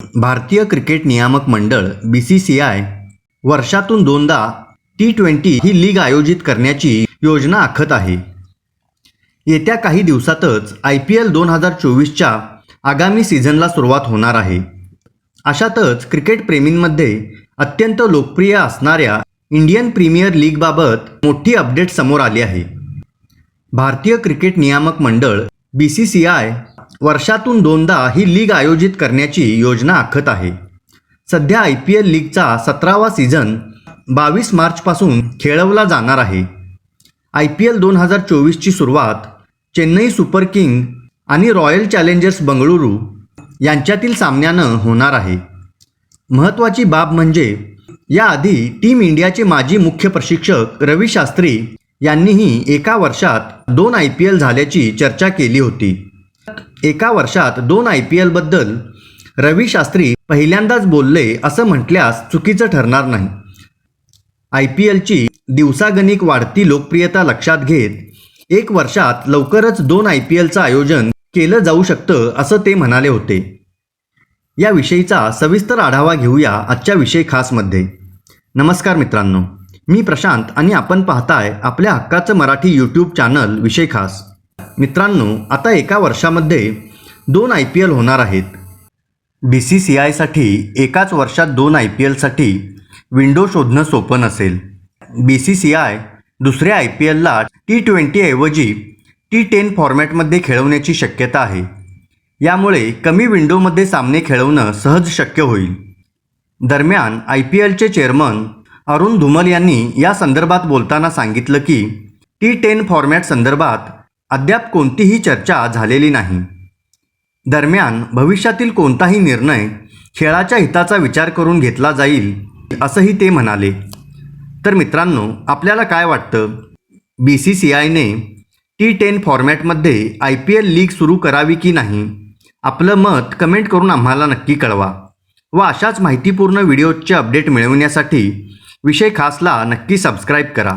भारतीय क्रिकेट नियामक मंडळ बी सी सी आय वर्षातून दोनदा टी ट्वेंटी ही लीग आयोजित करण्याची योजना आखत आहे. येत्या काही दिवसातच आय पी एल दोन हजार चोवीसच्या आगामी सीझनला सुरुवात होणार आहे. अशातच क्रिकेटप्रेमींमध्ये अत्यंत लोकप्रिय असणाऱ्या इंडियन प्रीमियर लीगबाबत मोठी अपडेट समोर आली आहे. भारतीय क्रिकेट नियामक मंडळ बी सी सी आय वर्षातून दोनदा ही लीग आयोजित करण्याची योजना आखत आहे. सध्या आय पी एल लीगचा सतरावा सीझन बावीस मार्चपासून खेळवला जाणार आहे. आय पी एल दोन हजार चोवीसची सुरुवात चेन्नई सुपर किंग आणि रॉयल चॅलेंजर्स बंगळुरू यांच्यातील सामन्यानं होणार आहे. महत्त्वाची बाब म्हणजे याआधी टीम इंडियाचे माजी मुख्य प्रशिक्षक रवी शास्त्री यांनीही एका वर्षात दोन आय पी एल झाल्याची चर्चा केली होती. एका वर्षात दोन आय पी एलबद्दल रवी शास्त्री पहिल्यांदाच बोलले असं म्हटल्यास चुकीचं ठरणार नाही. आय पी एलची दिवसागणिक वाढती लोकप्रियता लक्षात घेत एक वर्षात लवकरच दोन आय पी एलचं आयोजन केलं जाऊ शकतं असं ते म्हणाले होते. याविषयीचा सविस्तर आढावा घेऊया आजच्या विषय खासमध्ये नमस्कार मित्रांनो मी प्रशांत आणि आपण पाहताय आपल्या हक्काचं मराठी यूट्यूब चॅनल विषय खास. मित्रांनो आता एका वर्षामध्ये दोन आय पी एल होणार आहेत. बी सी सी आयसाठी एकाच वर्षात दोन आय पी एलसाठी विंडो शोधणं सोपं नसेल. बी सी सी आय दुसऱ्या आय पी एलला टी ट्वेंटीऐवजी टी टेन फॉर्मॅटमध्ये खेळवण्याची शक्यता आहे. यामुळे कमी विंडोमध्ये सामने खेळवणं सहज शक्य होईल. दरम्यान आय पी एलचे चेअरमन अरुण धुमल यांनी या संदर्भात बोलताना सांगितलं की टी टेन फॉर्मॅट संदर्भात अद्याप कोणतीही चर्चा झालेली नाही. दरम्यान भविष्यातील कोणताही निर्णय खेळाच्या हिताचा विचार करून घेतला जाईल असंही ते म्हणाले. तर मित्रांनो आपल्याला काय वाटतं? बी सी सी आयने टी टेन फॉर्मॅटमध्ये आय पी एल लीग सुरू करावी की नाही? आपलं मत कमेंट करून आम्हाला नक्की कळवा व अशाच माहितीपूर्ण व्हिडिओचे अपडेट मिळवण्यासाठी विषय खासला नक्की सबस्क्राईब करा.